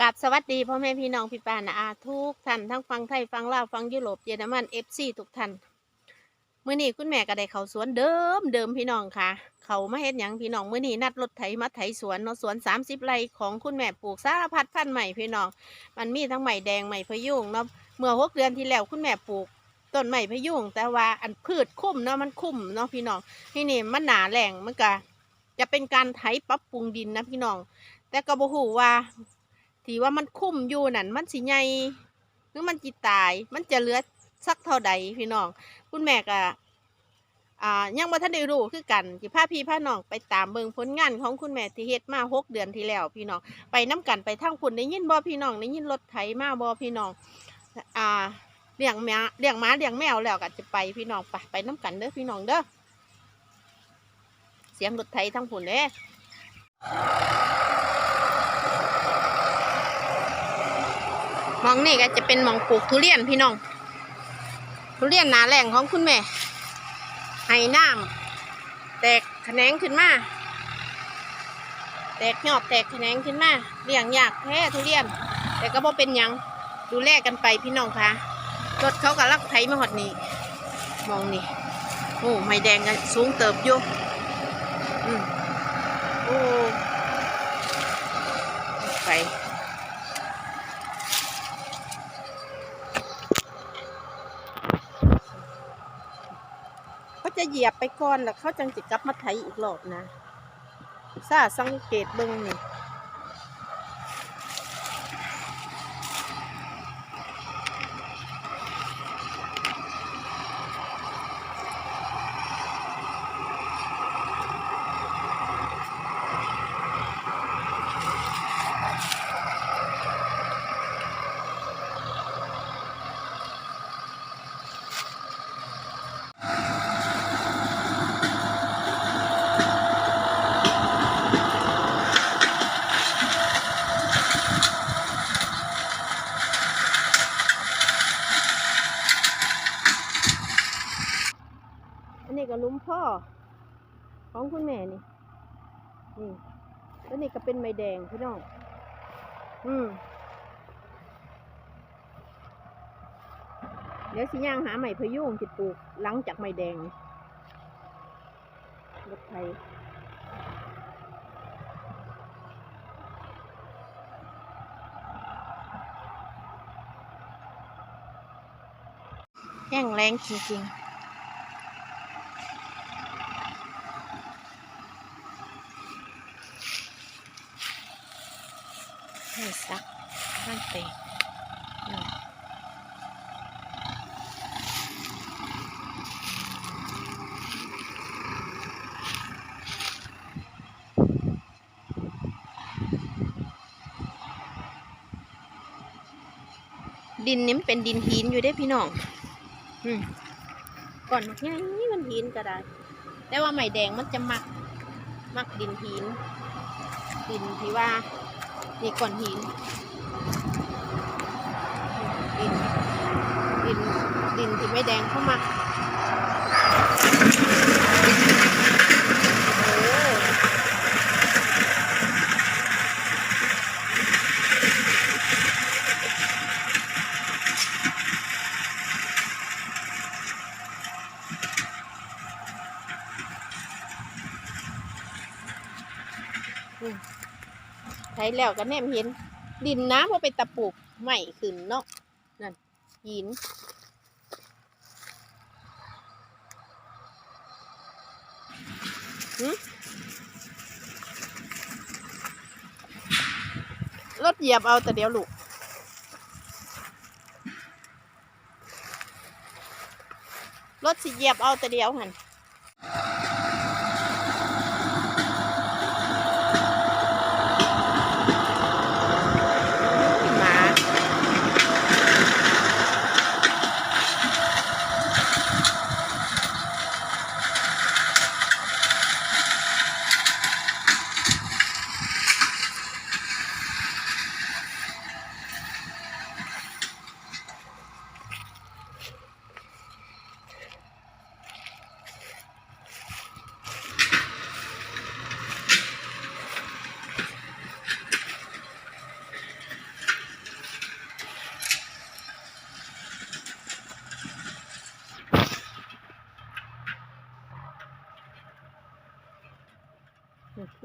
กราบสวัสดีพ่อแม่พี่น้องพี่ป้านาอาทุกท่านทั้งฟังไทยฟังลาวฟังยุโรปเยอรมันเอฟซีทุกท่านมื้อนี้คุณแม่ก็ได้เขาสวนเดิมเดิมพี่น้องค่ะ เขามาเฮ็ดหยังพี่น้องมื้อนี้นัดรถไถมาไถสวนเนาะสวน30ไร่ของคุณแม่ปลูกสารพัดพันธุ์ใหม่พี่น้อง มันมีทั้งใหม่แดงใหม่พะยุงเนาะเมื่อหกเดือนที่แล้วคุณแม่ปลูกต้นใหม่พะยุงแต่ว่าอันพืชคุ้มเนาะมันคุ้มเนาะพี่น้องที่นี่มันหนาแหล่งมันก็จะเป็นการไถปรับปรุงดินนะพี่น้อง แต่ก็บ่ฮู้ว่า ที่ว่ามันคุ้มอยู่นั่นมันสิใหญ่หรือมันจิตาย มันจะเหลือสักเท่าใดพี่น้อง คุณแม่ก็อ่ายังบ่ทันได้รู้คือกันสิพาพี่พาน้องไปตามเบิ่งผลงานของคุณแม่ที่เฮ็ดมาหกเดือนที่แล้ว พี่น้องไปน้กันไปทางพุ่นได้ยินบ่พี่น้องได้ยินรถไถมาบ่พี่น้องอ่าเลี้ยงหมาเลี้ยงหมาเลี้ยงแมวแล้วก็จะไปพี่น้องไปไปน้กันเด้อพี่น้องเด้อเสียงรถไถทางพุ่นเด้ มองนี่ก็จะเป็นหมองปลูกทุเรียนพี่น้อง ทุเรียนหนาแหล่งของคุณแม่ให้น้ำแตกแขนงขึ้นมา แตกยอดแตกแขนงขึ้นมาเลี้ยงยากแท้ทุเรียน แต่ก็บ่เป็นยังดูแลกันไปพี่น้องคะรถเขาก็ลักไถมาหอดนี่มองนี่โอ้ไม่แดงกันสูงเติบอยู่อืมโอ้ไป เขา จะเหยียบไปก่อนแล้วเขาจังจิกลับมาไถอีกรอบนะซาสังเกตเบิ่งนี่ นี้ก็ลุ้มพ่อ ของคุณแม่นี่ นี่แล้วนี่ก็เป็นไม้แดงพี่น้อง อืมเดี๋ยวสิย่างหาไม้พยุงจิปลูกหลังจากไม้แดงรถไทยแห้งแรงจริงๆให้ซักมันเตะนี่ ดินนี่มันเป็นดินหินอยู่ได้พี่น้องอก่อนแค่นี้มันหินก็ได้ แต่ว่าไม้แดงมันจะมัก มักดินหิน ดินที่ว่านี่ก่อนหิน ดินดินดินที่ไม่แดงเข้ามา ใช้แล้วก็แนมเห็น ดินน้ำพอไปตะปูกใหม่ขึ้นเนาะนั่นหินรถเหยียบเอาแต่เดี๋ยวลูกรถสิเหยียบเอาแต่เดียวหัน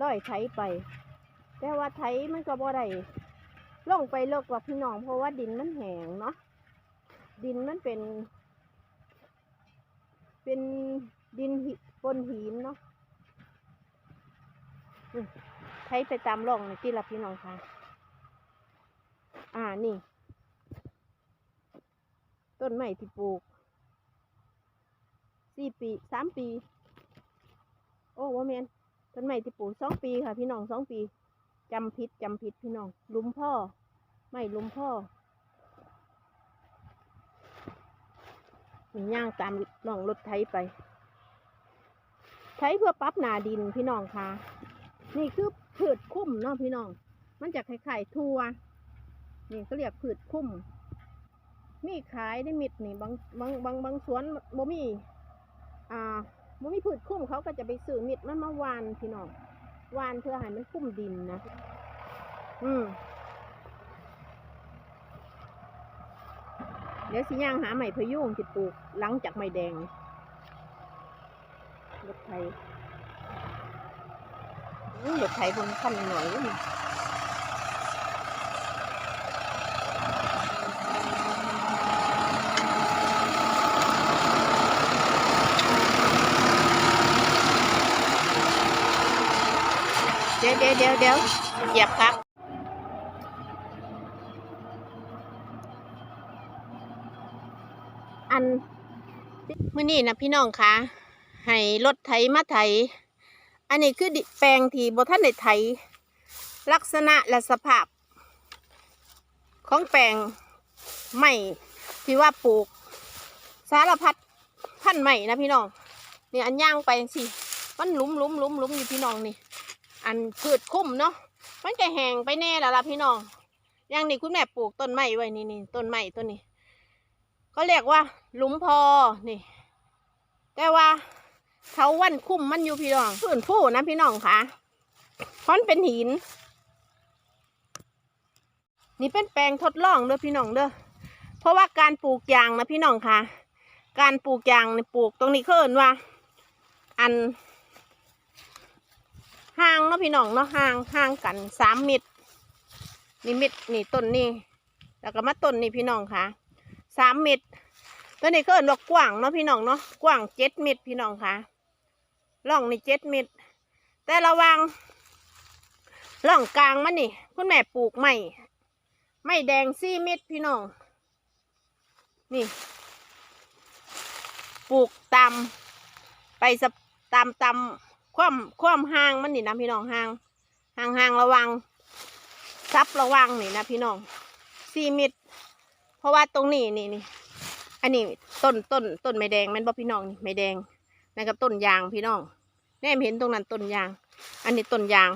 ร้อยไถไป แต่ว่าไถมันก็บ่ได้ลงไปเลิกกว่าพี่น้อง เพราะว่าดินมันแห้งเนาะดินมันเป็น เป็นดินหิบนหินเนาะอืมไถไปตามร่องในที่ละพี่น้องค่ะ อ่านี่ ต้นไม้ที่ปลูกสี่ปีสามปี โอ้ว่าแมน ต้นไม้ที่ปลูกสองปีค่ะพี่น้องสองปีจำผิดจำผิดพี่น้องลุมพ่อ ไม่ลุมพ่อนี่ย่างตามล่องรถไถไป ไถเพื่อปรับนาดินพี่น้องค่ะ นี่คือพืชคุ้มเนาะพี่น้อง มันจะคล้ายๆทั่ว นี่เขาเรียกพืชคุ้ม มีขายได้มิดนี่บางบางบางบางสวนบ่มี อ่า บ่มีพืชคุ้มเขาก็จะไปซื้อมิดมันมาวานพี่น้องวานเพื่อให้มันคุ้มดินนะ อืมเดี๋ยวสิย่างหาใหม่พยุงสิปลูกหลังจากไม้แดงรถไถอื้อรถไถบนขั้นหน่อยนี่ เดี๋ยวเดี๋ยวเดี๋ยวเดี๋ยวเหยียบครับ อันมื่อนี้นะพี่น้องคะให้รถไถมาไถ อันนี้คือแปลงที่บท่านได้ไถ ลักษณะและสภาพ ของแปลงใหม่ที่ว่าปลูก สารพัดพันธุ์ใหม่นะพี่น้องนี่อันย่างไปสิมันหลุมหลุมหลุมหลุมอยู่พี่น้องนี่ อันพืชคุ้มเนาะมันจะแห้งไปแน่แล้วล่ะพี่น้องอย่างนี้คุณแม่ปลูกต้นไม้ไว้นี่นี่ต้นไม้ต้นนี้ก็เรียกว่า หลุมพอนี่ แต่ว่าเขาวันคุ้มมันอยู่พี่น้องพื้นฟูนะพี่น้องค่ะเพราะมันเป็นหิน นี่เป็นแปลงทดลองเด้อพี่น้องเด้อเพราะว่าการปลูกยางนะพี่น้องค่ะ การปลูกยางปลูกตรงนี้เขินว่า อัน ห่างเนาะพี่น้องเนาะห่างห่างกันสามเมตรนี่เม็ดนี่ต้นนี่แล้วก็มาต้นนี่พี่น้องค่ะสามเมตรตัวนี้ก็เอิ้นว่ากว้างเนาะพี่น้องเนาะกว้างเจ็ดเมตรพี่น้องค่ะร่องนี่เจ็ดเมตรแต่ระวังร่องกลางมันนี่คุณแม่ปลูกไม่ไม่แดงสี่เมตรพี่น้องนี่ ปลูกตามไปตามตาม ความความห่างมันนี่นะพี่น้องห่างห่างห่างระวังซับระวังนี่นะพี่น้องสี่เมิตร เพราะว่าตรงนี้นี่นี่อันนี้ต้นต้นต้นไม้แดงมันบ่พี่น้องนี่ไม้แดงนะครับต้นยางพี่น้องแน่เห็นตรงนั้นต้นยาง อันนี้ต้นยาง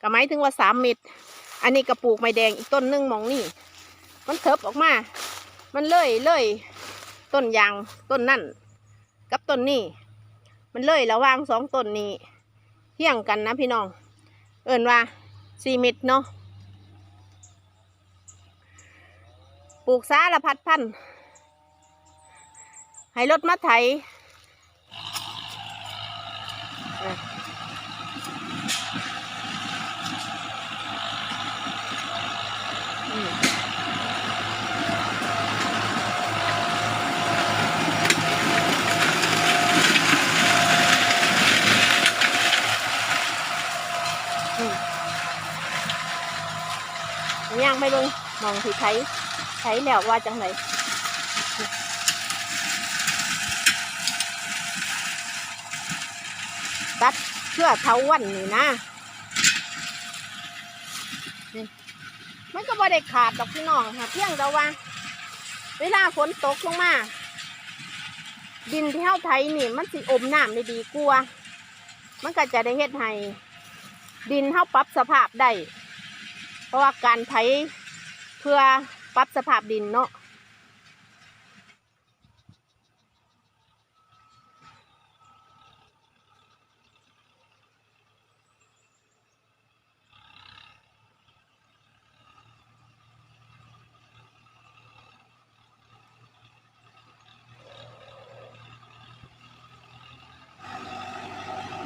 ก็หมายถึงว่าสามเม็ดอันนี้กระปูกไม้แดงอีกต้นหนึงมองนี่มันเถิบออกมา มันเลื่อยเลื่อยต้นยางต้นนั่นกับต้นนี้ มันเลยระหว่างสองต้นนี้เที่ยงกันนะพี่น้อง เอิ่นว่าสี่เม็ดเนาะปลูกสารพัดพันธุ์ให้รถมาไถอืม ไปเบิ่งมองที่ไถไถแล้วว่าจังไหนตัดเพื่อเทาวันนี่นะนี่มันก็บ่ได้ขาดดอกพี่น้องค่ะเพียงแต่ว่า เวลาฝนตกลงมาดินที่เฮาไถนี่ มันสิอมน้ำได้ดีกว่า มันก็จะได้เฮ็ดให้ดินเฮาปรับสภาพได้ เพราะว่าการไถเพื่อปรับสภาพดินเนาะ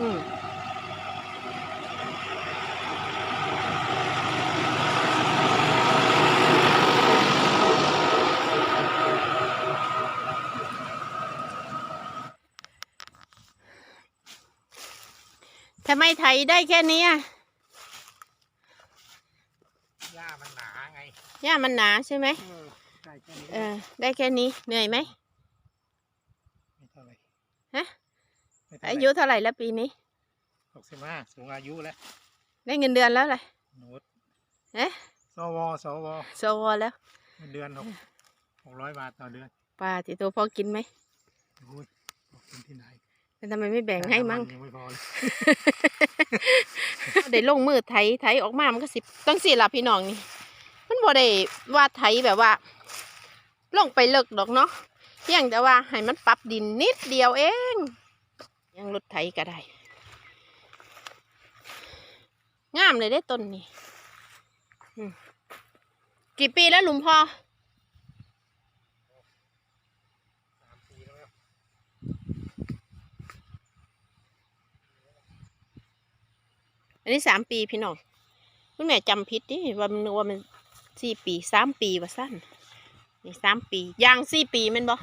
อืมำไมไถได้แค่นี้อะหญ้ามันหนาไงหญ้ามันหนาใช่ไหมเออได้แค่นี้เออ ได้แค่นี้ เหนื่อยไหมไม่เท่าไหร่ฮะไม่เท่าไหร่อายุเท่าไหร่แล้วปีนี้ หกสิบห้าสูงอายุแล้วได้เงินเดือนแล้วเลยโน้ตเอ๊ะ สวสวสวแล้วเงินเดือนหกหกร้อยบาทต่อเดือนป้าติตัวพอกินไหมโอ้ยบอกกินที่ไหนแต่ ทำไมไม่แบ่งให้มั่งยังไม่พอเลยได้ลงมือไถไถออกมา มันก็สิตั้งสี่ละพี่น้องนี่ มันบ่ได้ว่าไถแบบว่า ลงไปเลิกดอกเนาะเพียงแต่ว่าให้มันปรับดินนิดเดียวเอง ยังรถไถก็ได้ งามเลยได้ต้นนี่อืมกี่ปีแล้วหลุมพ่อ สามปีแล้วครับ อันนี้สามปีพี่น้องคุณแม่จำผิดดิว่ามันนึกว่ามันสี่ปีสามปีว่าสั้นนี่สามปียางสี่ปีแมันบ่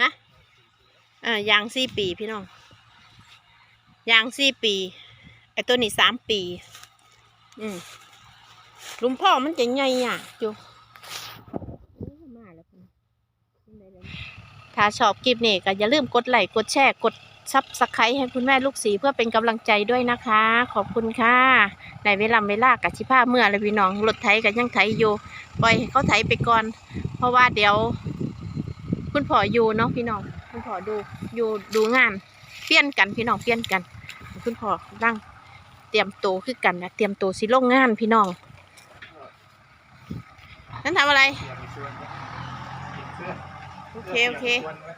ฮะอ่ายางสี่ปีพี่น้องยางสี่ปีไอตัวนี้สามปี อืมลุมพ่อมันจะใหญ่อะจูโอ้มาแล้วพุ่นมันได้แล้วถ้าชอบคลิปนี้ก็อย่าลืมกดไลค์กดแชร์กด ซับสไครต์ให้คุณแม่ลูกสีเพื่อเป็นกำลังใจด้วยนะคะ ขอบคุณค่ะในเวลาเวลากับชิผ้าเมื่อเลยพี่น้องรถไถกันยังไถอยู่ปล่อยให้เขาไถไปก่อน เพราะว่าเดี๋ยว คุณพ่ออยู่เนาะพี่น้องคุณพ่อดูอยู่ดูงานเปลี่ยนกันพี่น้องเปลี่ยนกัน คุณพ่อตั้งเตรียมตัวคือกันนะเตรียมตัวสิลงงานพี่น้องนั่นทำอะไรเปลี่ยนเสื้อเปลี่ยนเสื้อโอเคโอเคปลี่ยนส่วนไว้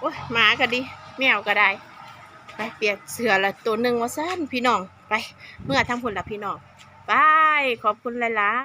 โอ้ยหมาก็ดี แมวก็ได้ ไปเปียกเสือละตัวหนึ่งว่าสั้นพี่น้อง ไป เมื่อทั้งผลละพี่น้องไปขอบคุณหลายๆ